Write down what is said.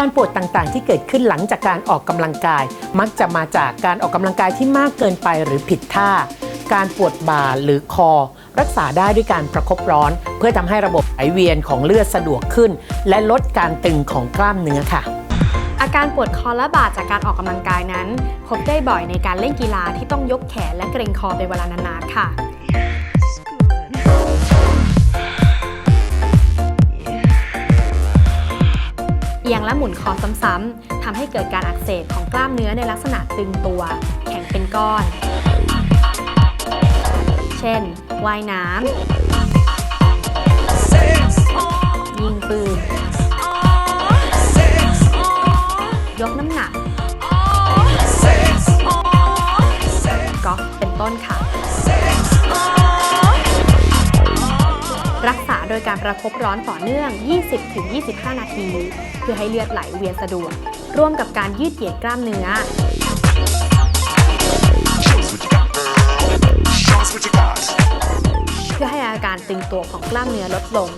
การปวดต่างๆ ที่เกิดขึ้นหลังจากการออกกำลังกาย มักจะมาจากการออกกำลังกายที่มากเกินไปหรือผิดท่า การปวดบ่าหรือคอ รักษาได้ด้วยการประคบร้อน เพื่อทำให้ระบบไหลเวียนของเลือดสะดวกขึ้น และลดการตึงของกล้ามเนื้อค่ะอาการปวดคอและบ่าจากการออกกำลังกายนั้น พบได้บ่อยในการเล่นกีฬาที่ต้องยกแขนและเกรงคอเป็นเวลานานๆค่ะ งและหมุนคอซ้ำๆทำให้เกิดการอักเสบของกล้ามเนื้อในลักษณะตึงตัว แข็งเป็นก้อน เช่น ว่ายน้ำยิงปืน ยกน้ำหนัก กอล์ฟเป็นต้นค่ะ โดยการประคบร้อนต่อเนื่อง 20-25 นาที เพื่อให้เลือดไหลเวียนสะดวก ร่วมกับการยืดเหยียดกล้ามเนื้อ เพื่อให้อาการตึงตัวของกล้ามเนื้อลดลง